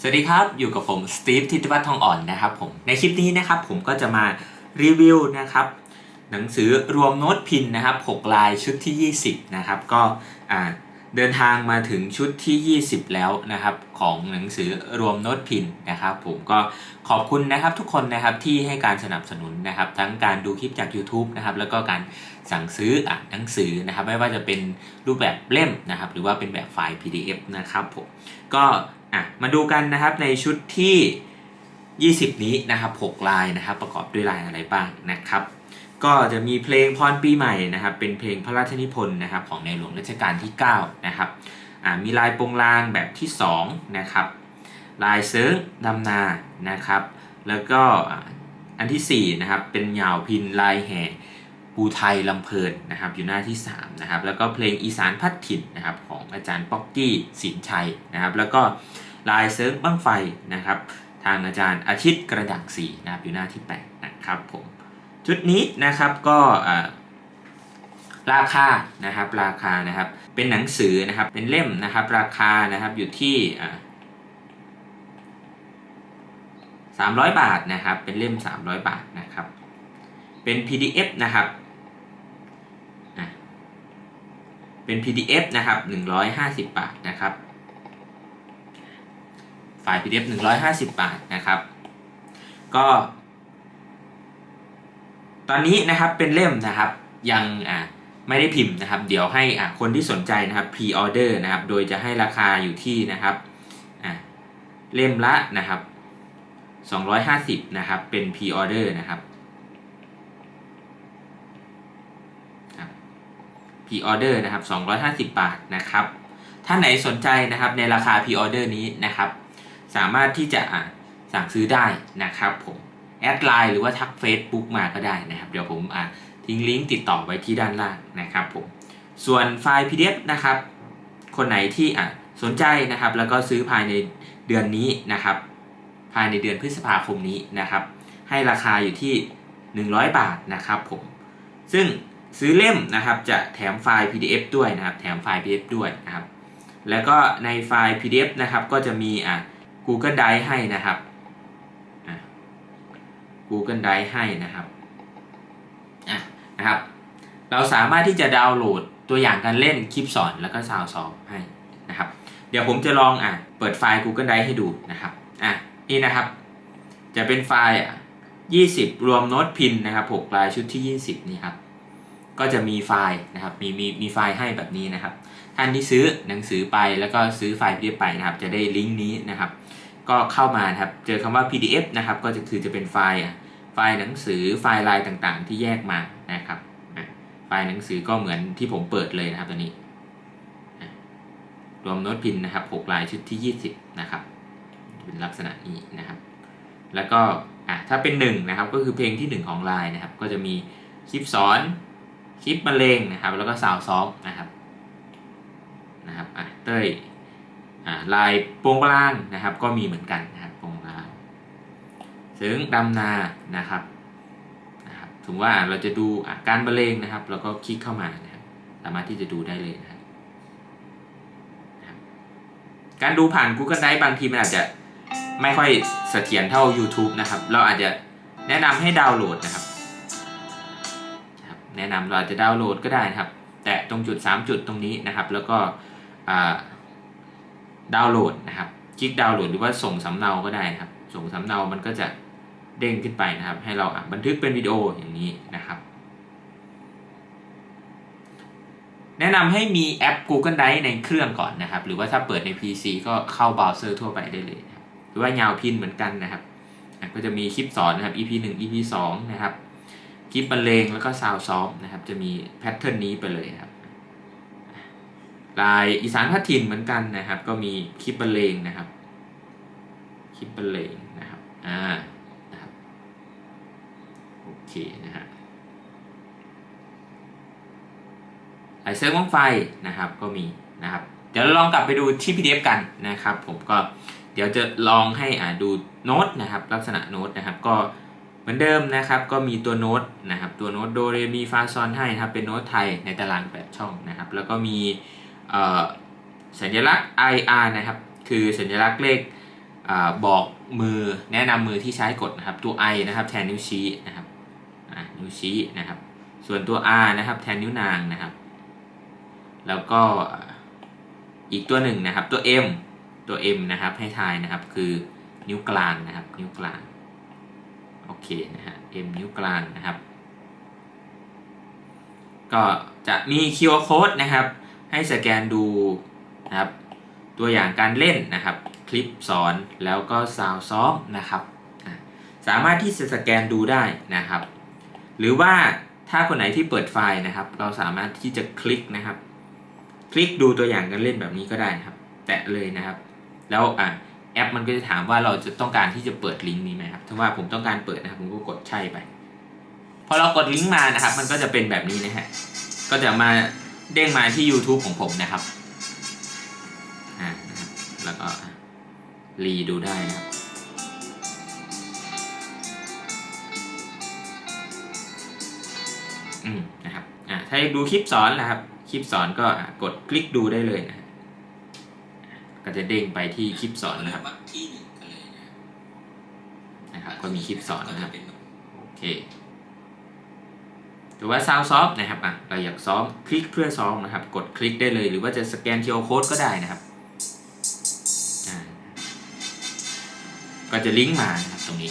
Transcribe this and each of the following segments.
สวัสดีครับ อยู่กับผมสตีฟทิติวัฒน์ทองอ่อนนะครับผมในคลิปนี้นะครับผมก็จะมารีวิวนะครับหนังสือรวมโน้ตพินนะครับ6ลายชุดที่ 20นะครับก็เดินทางมาถึงชุดที่ 20 แล้วนะครับของหนังสือรวมโน้ตพินนะครับผมก็ขอบคุณนะครับทุกคนนะครับที่ให้การสนับสนุนนะครับทั้งการดูคลิปจาก YouTube นะครับแล้วก็การสั่งซื้ออหนังสือนะครับไม่ว่าจะเป็นรูปแบบเล่มนะครับหรือว่าเป็นแบบไฟล์ PDF นะครับผมก็ อะมาดูกันนะครับในชุดที่ 20 นี้นะครับ 6 ลายนะครับประกอบด้วยลายอะไรบ้างนะครับ ก็จะมีเพลงพรปีใหม่นะครับ เป็นเพลงพระราชนิพนธ์นะครับของในหลวงรัชกาลที่ 9 นะครับอ่ามีลายปงลางแบบที่ 2 นะครับ ลายเซิร์งดำนานะครับ แล้วก็อันที่4นะครับเป็นเหยาวพินลายแห่ ปูไทยลำเพลินนะครับอยู่หน้าที่3นะครับแล้วก็เพลงอีสานพัดถิ่นนะครับของอาจารย์ป๊อกกี้สินชัยนะครับแล้วก็ลายเซิร์ฟบ้างไฟนะครับทางอาจารย์อาทิตย์กระดังสีนะครับอยู่หน้าที่8นะครับผมชุดนี้นะครับก็ราคานะครับราคานะครับเป็นหนังสือนะครับเป็นเล่มนะครับราคานะครับอยู่ที่300 บาทนะครับเป็นเล่ม 300 บาทนะครับเป็น PDF นะครับอะ เป็น PDF นะครับ150 บาทนะครับ ไฟล์ PDF 150 บาทนะครับ ก็ ตอนนี้นะครับเป็นเล่มนะครับยังอ่าไม่ได้พิมพ์นะครับ เดี๋ยวให้อ่าคนที่สนใจนะครับพรีออเดอร์นะครับ โดยจะให้ราคาอยู่ที่นะครับอ่าเล่มละนะครับ250นะครับเป็นพรีออเดอร์นะครับ พรีออเดอร์นะครับ 250 บาทนะครับ ถ้าไหนสนใจนะครับในราคาพรีออเดอร์นี้นะครับ สามารถที่จะสั่งซื้อได้นะครับผมแอดไลน์หรือว่าทัก Facebook มาก็ได้นะครับ เดี๋ยวผมทิ้งลิงก์ติดต่อไว้ที่ด้านล่างนะครับผมส่วนไฟล์ PDF นะครับ คนไหนที่สนใจนะครับ แล้วก็ซื้อภายในเดือนนี้นะครับ ภายในเดือนพฤษภาคมนี้นะครับ ให้ราคาอยู่ที่ 100 บาทนะครับผมซึ่ง ซื้อเล่มนะครับจะแถมไฟล์ PDF ด้วยนะครับแถมไฟล์ PDF ด้วยนะครับแล้วก็ในไฟล์ PDF นะครับก็จะมีอะ Google Drive ให้นะครับอะ Google Drive ให้นะครับอะนะครับ เราสามารถที่จะดาวน์โหลดตัวอย่างการเล่นคลิปสอนแล้วก็ซาวซอฟให้นะครับ เดี๋ยวผมจะลองอะเปิดไฟล์ Google Drive ให้ดูนะครับอะนี่นะครับ จะเป็นไฟล์อะ20 รวมโน้ตพินนะครับ6ลายชุดที่ 20 นี่ครับ ก็จะมีไฟล์นะครับมีมีมีไฟล์ให้แบบนี้นะครับ ท่านที่ซื้อหนังสือไปแล้วก็ซื้อไฟล์ PDF ไปนะครับ จะได้ลิงก์นี้นะครับ ก็เข้ามานะครับเจอคำว่า PDF นะครับ ก็จะคือจะเป็นไฟล์อะไฟล์หนังสือไฟล์ลายต่างๆ ที่แยกมานะครับไฟล์หนังสือก็เหมือนที่ผมเปิดเลยนะครับตัวนี้รวมโน้ตพินนะครับ6ลายชุดที่ 20 นะครับ เป็นลักษณะนี้นะครับ แล้วก็อะถ้าเป็น1นะครับก็คือเพลงที่ 1 ของลายนะครับ ก็จะมีคลิปสอน คลิปบรรเลงนะครับ แล้วก็ซาวซอฟนะครับนะครับอะเต้ยอ่าลายโปรงกลางนะครับ ก็มีเหมือนกันนะครับโปรงกลางซึ่งดำนานะครับนะครับถึงว่าเราจะดูอะการบรรเลงนะครับ แล้วก็คลิกเข้ามานะครับ สามารถที่จะดูได้เลยนะครับการดูผ่าน Google Drive บางทีมันอาจจะไม่ค่อยเสถียรเท่า YouTube นะครับ เราอาจจะแนะนำให้ดาวน์โหลดนะครับ แนะนำเราอาจจะดาวน์โหลดก็ได้นะครับ แตะตรงจุด 3 จุดตรงนี้นะครับ แล้วก็ดาวน์โหลดนะครับ คลิกดาวน์โหลดหรือว่าส่งสำเนาก็ได้นะครับ ส่งสำเนา มันก็จะเด้งขึ้นไปนะครับ ให้เราบันทึกเป็นวิดีโออย่างนี้นะครับ แนะนำให้มีแอป Google Drive ในเครื่องก่อนนะครับ หรือว่าถ้าเปิดใน PC ก็เข้าเบราว์เซอร์ทั่วไปได้เลย หรือว่ายาวพินเหมือนกันนะครับ ก็จะมีคลิปสอนนะครับ EP 1 EP 2นะครับ คลิปบรรเลงแล้วก็ซาวซอฟนะครับ จะมีแพทเทิร์นนี้ไปเลยครับ ลายอีสานพัฒถิ่นเหมือนกันนะครับ ก็มีคลิปบรรเลงนะครับคลิปบรรเลงนะครับอ่านะครับโอเคนะฮะลายเซิร์ฟว่องไฟนะครับก็มีนะครับ เดี๋ยวลองกลับไปดูที่ PDF กันนะครับ ผมก็เดี๋ยวจะลองให้อ่าดูโน้ตนะครับ ลักษณะโน้ตนะครับก็ เหมือนเดิมนะครับก็มีตัวโน้ตนะครับตัวโน้ตโดเรมีฟาซอนให้นะครับเป็นโน้ตไทยในตาราง 8 ช่องนะครับแล้วก็มีสัญลักษณ์ IR นะครับคือสัญลักษณ์เลขอบอกมือแนะนำมือที่ใช้กดนะครับตัว I นะครับแทนนิ้วชี้นะครับนิ้วชี้นะครับส่วนตัว R นะครับแทนนิ้วนางนะครับ แล้วก็อีกตัวหนึ่งนะครับตัว M ตัว M นะครับให้ทายนะครับคือนิ้วกลางนะครับนิ้วกลาง โอเคนะฮะ M นิ้วกลางนะครับ ก็จะมี QR code นะครับ ให้สแกนดูนะครับ ตัวอย่างการเล่นนะครับ คลิปสอนแล้วก็ซาวซ้อมนะครับ สามารถที่จะสแกนดูได้นะครับ หรือว่าถ้าคนไหนที่เปิดไฟล์นะครับ เราสามารถที่จะคลิกนะครับ คลิกดูตัวอย่างการเล่นแบบนี้ก็ได้นะครับ แตะเลยนะครับ แล้วอะ แอปมันก็จะถามว่าเราจะต้องการที่จะเปิดลิงก์นี้ไหมครับ ถ้าว่าผมต้องการเปิดนะครับ ผมก็กดใช่ไป พอเรากดลิงก์มานะครับ มันก็จะเป็นแบบนี้นะฮะ ก็จะมาเด้งมาที่ YouTube ของผมนะครับ อ่านะครับ แล้วก็รีดูได้นะครับอืมนะครับ อ่าถ้าอยากดูคลิปสอนนะครับ คลิปสอนก็กดคลิกดูได้เลยนะฮะ ก็จะเด้งไปที่คลิปสอนนะครับนะครับ ก็มีคลิปสอนนะครับโอเคหรือว่าซาวซ้อมนะครับอะเราอยากซ้อมคลิกเพื่อซ้อมนะครับ กดคลิกได้เลยหรือว่าจะสแกน QR code ก็ได้นะครับอ่าก็จะลิงก์มานะครับตรงนี้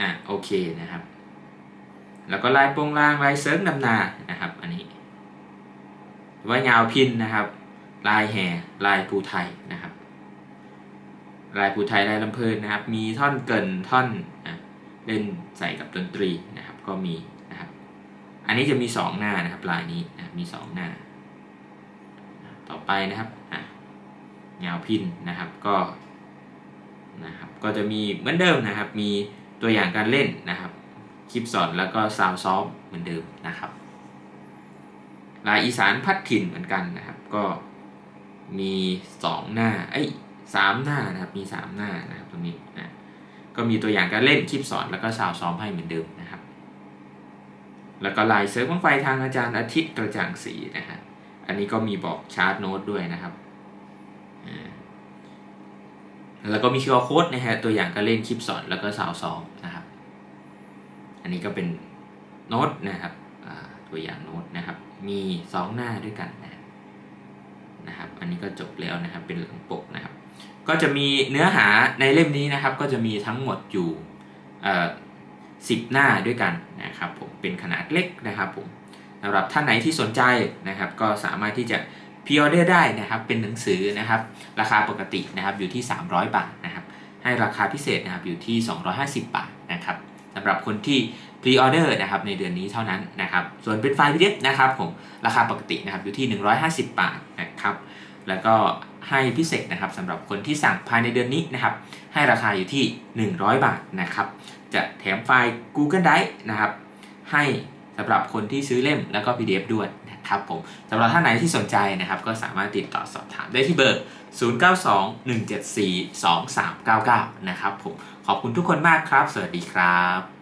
อะโอเคนะครับ แล้วก็ลายโปรงลางลายเซิร์ฟนำนานะครับ อันนี้ ว่ายาวพินนะครับ ลายแห่ลายภูไทยนะครับ ลายภูไทยลายลำเพลินนะครับ มีท่อนเกินท่อนอะเล่นใส่กับดนตรีนะครับก็มีนะครับ อันนี้จะมีสองหน้านะครับลายนี้นะมีสองหน้า ต่อไปนะครับอะยาวพินนะครับก็นะครับก็จะมีเหมือนเดิมนะครับ มีตัวอย่างการเล่นนะครับ คลิปสอนแล้วก็ซาวซ้อมเหมือนเดิมนะครับ ลายอีสานพัดถิ่นเหมือนกันนะครับ ก็มีสองหน้าเอ้ยสามหน้านะครับมีสามหน้านะครับตรงนี้นะก็มีตัวอย่างการเล่นคลิปสอนแล้วก็ซาวซ้อมให้เหมือนเดิมนะครับ แล้วก็ลายเซิร์ฟบั้งไฟทางอาจารย์อาทิตย์กระจ่างสีนะฮะอันนี้ก็มีบอกชาร์ตโน้ตด้วยนะครับอ่าแล้วก็มี QR code นะฮะตัวอย่างการเล่นคลิปสอนแล้วก็ซาวซ้อมนะครับ อันนี้ก็เป็นโน้ตนะครับอ่าตัวอย่างโน้ตนะครับ มีสองหน้าด้วยกันนะนะครับ อันนี้ก็จบแล้วนะครับเป็นหลังปกนะครับ ก็จะมีเนื้อหาในเล่มนี้นะครับ ก็จะมีทั้งหมดอยู่สิบหน้าด้วยกันนะครับผมเป็นขนาดเล็กนะครับผมสำหรับท่านไหนที่สนใจนะครับ ก็สามารถที่จะพ r ออเดอร์ได้นะครับ เป็นหนังสือนะครับ ราคาปกตินะครับอยู่ที่ 300 บาทนะครับ ให้ราคาพิเศษนะครับอยู่ที่ 250 บาทนะครับสำหรับคนที่ พ r ออเดอร์นะครับในเดือนนี้เท่านั้นนะครับส่วนเป็นไฟล์ PDF นะครับผมราคาปกตินะครับอยู่ที่ 150 บาทนะครับแล้วก็ให้พิเศษนะครับสำหรับคนที่สั่งภายในเดือนนี้นะครับให้ราคาอยู่ที่ 100 บาทนะครับจะแถมไฟล์ Google Drive นะครับให้สำหรับคนที่ซื้อเล่มแล้วก็ PDF ด้วยนะครับผมสำหรับท่านไหนที่สนใจนะครับก็สามารถติดต่อสอบถามได้ที่เบอร์ 0921742399 นะครับผมขอบคุณทุกคนมากครับ สวัสดีครับ